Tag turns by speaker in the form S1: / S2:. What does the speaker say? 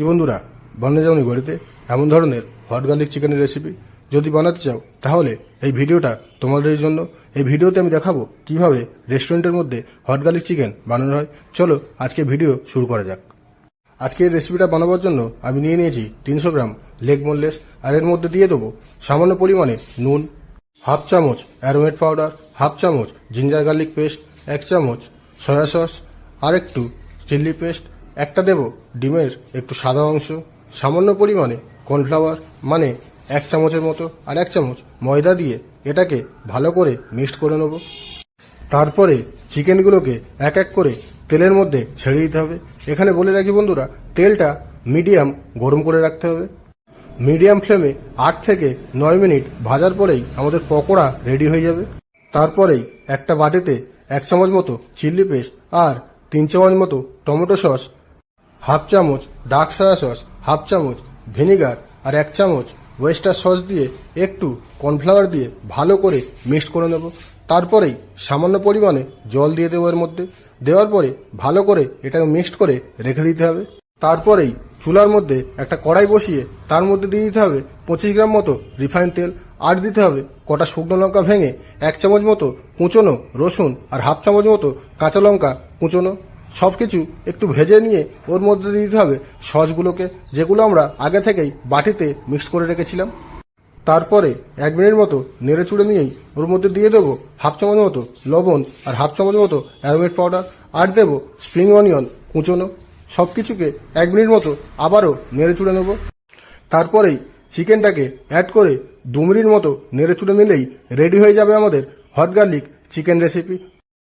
S1: কি বন্ধুরা, বানানো যাওনি বাড়িতে এমন ধরনের হট গার্লিক চিকেনের রেসিপি যদি বানাতে চাও, তাহলে এই ভিডিওটা তোমাদের জন্য। এই ভিডিওতে আমি দেখাবো কীভাবে রেস্টুরেন্টের মধ্যে হট গার্লিক চিকেন বানানো হয়। চলো আজকে ভিডিও শুরু করা যাক। আজকে এই রেসিপিটা বানাবার জন্য আমি নিয়ে নিয়েছি তিনশো গ্রাম লেগ বোনলেস আর এর মধ্যে দিয়ে দেবো সামান্য পরিমাণে নুন, হাফ চামচ অ্যারোমেট পাউডার হাফ চামচ জিঞ্জার গার্লিক পেস্ট এক চামচ সয়া সস আর একটু চিলি পেস্ট একটা দেব, ডিমের একটু সাদা অংশ, সামান্য পরিমাণে কর্নফ্লাওয়ার মানে এক চামচের মতো আর এক চামচ ময়দা দিয়ে এটাকে ভালো করে মিক্সড করে নেব। তারপরে চিকেনগুলোকে এক এক করে তেলের মধ্যে ছেড়ে দিতে হবে। এখানে বলে রাখি বন্ধুরা, তেলটা মিডিয়াম গরম করে রাখতে হবে। মিডিয়াম ফ্লেমে আট থেকে নয় মিনিট ভাজার পরেই আমাদের পকোড়া রেডি হয়ে যাবে। তারপরেই একটা বাটিতে এক চামচ মতো চিলি পেস্ট আর তিন চামচ মতো টমেটো সস হাফ চামচ ডার্ক সয়া সস, হাফ চামচ ভিনিগার আর এক চামচ ওয়েস্টার সস দিয়ে একটু কর্নফ্লাওয়ার দিয়ে ভালো করে মিক্সড করে নেব। তারপরেই সামান্য পরিমাণে জল দিয়ে দেবো এর মধ্যে। দেওয়ার পরে ভালো করে এটাকে মিক্সড করে রেখে দিতে হবে। তারপরেই চুলার মধ্যে একটা কড়াই বসিয়ে তার মধ্যে দিয়ে দিতে হবে পঁচিশ গ্রাম মতো রিফাইন তেল আর দিতে হবে কটা শুকনো লঙ্কা ভেঙে এক চামচ মতো কুচোনো রসুন আর হাফ চামচ মতো কাঁচা লঙ্কা কুচোনো। সব কিছু একটু ভেজে নিয়ে ওর মধ্যে দিতে হবে সসগুলোকে, যেগুলো আমরা আগে থেকেই বাটিতে মিক্স করে রেখেছিলাম। তারপরে এক মিনিট মতো নেড়ে চুড়ে নিয়েই ওর মধ্যে দিয়ে দেবো হাফ চামচ মতো লবণ আর হাফ চামচ মতো অ্যারোমেট পাউডার আর দেবো স্প্রিং অনিয়ন কুচোনো। সব কিছুকে এক মিনিট মতো আবারও নেড়ে চুড়ে নেব। তারপরেই চিকেনটাকে অ্যাড করে দু মিনিট মতো নেড়ে চুড়ে নিলেই রেডি হয়ে যাবে আমাদের হট গার্লিক চিকেন রেসিপি